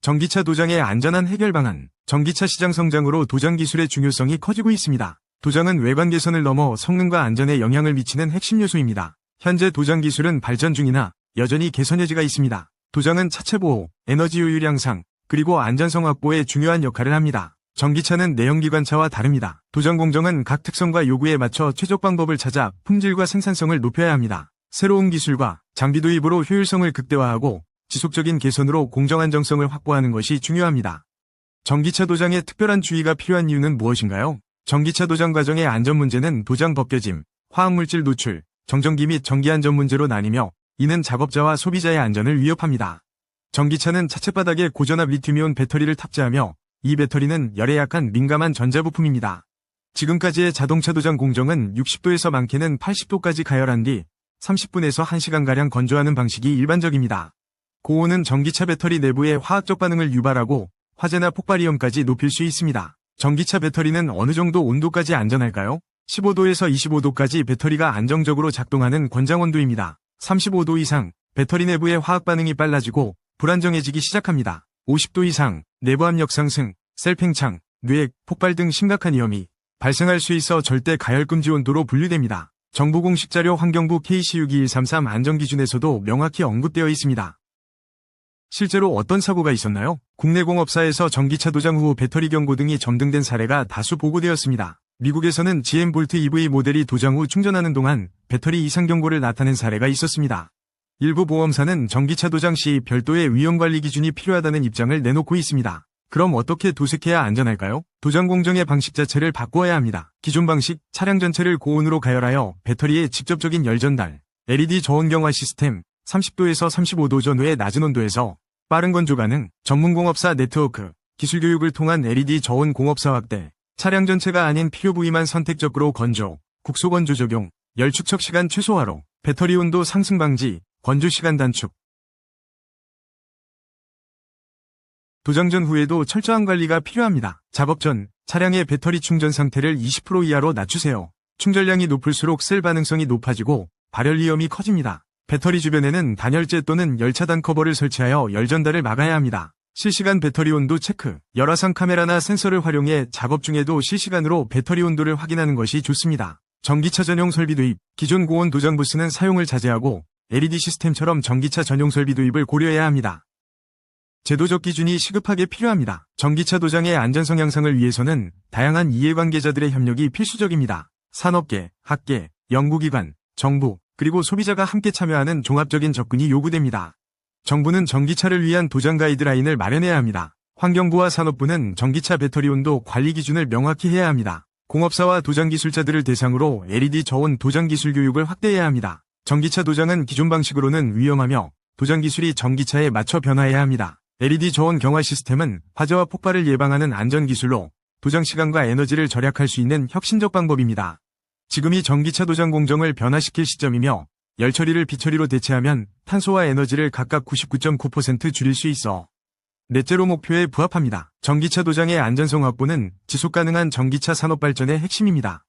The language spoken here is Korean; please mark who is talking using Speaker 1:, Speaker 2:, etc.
Speaker 1: 전기차 도장의 안전한 해결 방안. 전기차 시장 성장으로 도장 기술의 중요성이 커지고 있습니다. 도장은 외관 개선을 넘어 성능과 안전에 영향을 미치는 핵심 요소입니다. 현재 도장 기술은 발전 중이나 여전히 개선 여지가 있습니다. 도장은 차체 보호, 에너지 효율 향상, 그리고 안전성 확보에 중요한 역할을 합니다. 전기차는 내연기관차와 다릅니다. 도장 공정은 각 특성과 요구에 맞춰 최적 방법을 찾아 품질과 생산성을 높여야 합니다. 새로운 기술과 장비 도입으로 효율성을 극대화하고 지속적인 개선으로 공정 안정성을 확보하는 것이 중요합니다. 전기차 도장에 특별한 주의가 필요한 이유는 무엇인가요? 전기차 도장 과정의 안전 문제는 도장 벗겨짐, 화학물질 노출, 정전기 및 전기 안전 문제로 나뉘며 이는 작업자와 소비자의 안전을 위협합니다. 전기차는 차체바닥에 고전압 리튬이온 배터리를 탑재하며 이 배터리는 열에 약한 민감한 전자부품입니다. 지금까지의 자동차 도장 공정은 60도에서 많게는 80도까지 가열한 뒤 30분에서 1시간가량 건조하는 방식이 일반적입니다. 고온은 전기차 배터리 내부의 화학적 반응을 유발하고 화재나 폭발 위험까지 높일 수 있습니다. 전기차 배터리는 어느 정도 온도까지 안전할까요? 15도에서 25도까지 배터리가 안정적으로 작동하는 권장 온도입니다. 35도 이상 배터리 내부의 화학 반응이 빨라지고 불안정해지기 시작합니다. 50도 이상 내부 압력 상승, 셀 팽창, 뇌액, 폭발 등 심각한 위험이 발생할 수 있어 절대 가열 금지 온도로 분류됩니다. 정부 공식 자료 환경부 KC62133 안전기준에서도 명확히 언급되어 있습니다. 실제로 어떤 사고가 있었나요? 국내 공업사에서 전기차 도장 후 배터리 경고 등이 점등된 사례가 다수 보고되었습니다. 미국에서는 GM 볼트 EV 모델이 도장 후 충전하는 동안 배터리 이상 경고를 나타낸 사례가 있었습니다. 일부 보험사는 전기차 도장 시 별도의 위험관리 기준이 필요하다는 입장을 내놓고 있습니다. 그럼 어떻게 도색해야 안전할까요? 도장 공정의 방식 자체를 바꾸어야 합니다. 기존 방식, 차량 전체를 고온으로 가열하여 배터리에 직접적인 열 전달, LED 저온 경화 시스템, 30도에서 35도 전후의 낮은 온도에서 빠른 건조 가능, 전문공업사 네트워크, 기술 교육을 통한 LED 저온 공업사 확대, 차량 전체가 아닌 필요 부위만 선택적으로 건조, 국소 건조 적용, 열 축적 시간 최소화로, 배터리 온도 상승 방지, 건조 시간 단축. 도장 전 후에도 철저한 관리가 필요합니다. 작업 전 차량의 배터리 충전 상태를 20% 이하로 낮추세요. 충전량이 높을수록 셀 반응성이 높아지고 발열 위험이 커집니다. 배터리 주변에는 단열재 또는 열차단 커버를 설치하여 열 전달을 막아야 합니다. 실시간 배터리 온도 체크, 열화상 카메라나 센서를 활용해 작업 중에도 실시간으로 배터리 온도를 확인하는 것이 좋습니다. 전기차 전용 설비 도입, 기존 고온 도장 부스는 사용을 자제하고 LED 시스템처럼 전기차 전용 설비 도입을 고려해야 합니다. 제도적 기준이 시급하게 필요합니다. 전기차 도장의 안전성 향상을 위해서는 다양한 이해관계자들의 협력이 필수적입니다. 산업계, 학계, 연구기관, 정부, 그리고 소비자가 함께 참여하는 종합적인 접근이 요구됩니다. 정부는 전기차를 위한 도장 가이드라인을 마련해야 합니다. 환경부와 산업부는 전기차 배터리 온도 관리 기준을 명확히 해야 합니다. 공업사와 도장 기술자들을 대상으로 LED 저온 도장 기술 교육을 확대해야 합니다. 전기차 도장은 기존 방식으로는 위험하며 도장 기술이 전기차에 맞춰 변화해야 합니다. LED 저온 경화 시스템은 화재와 폭발을 예방하는 안전 기술로 도장 시간과 에너지를 절약할 수 있는 혁신적 방법입니다. 지금이 전기차 도장 공정을 변화시킬 시점이며 열 처리를 비처리로 대체하면 탄소와 에너지를 각각 99.9% 줄일 수 있어 넷째로 목표에 부합합니다. 전기차 도장의 안전성 확보는 지속 가능한 전기차 산업 발전의 핵심입니다.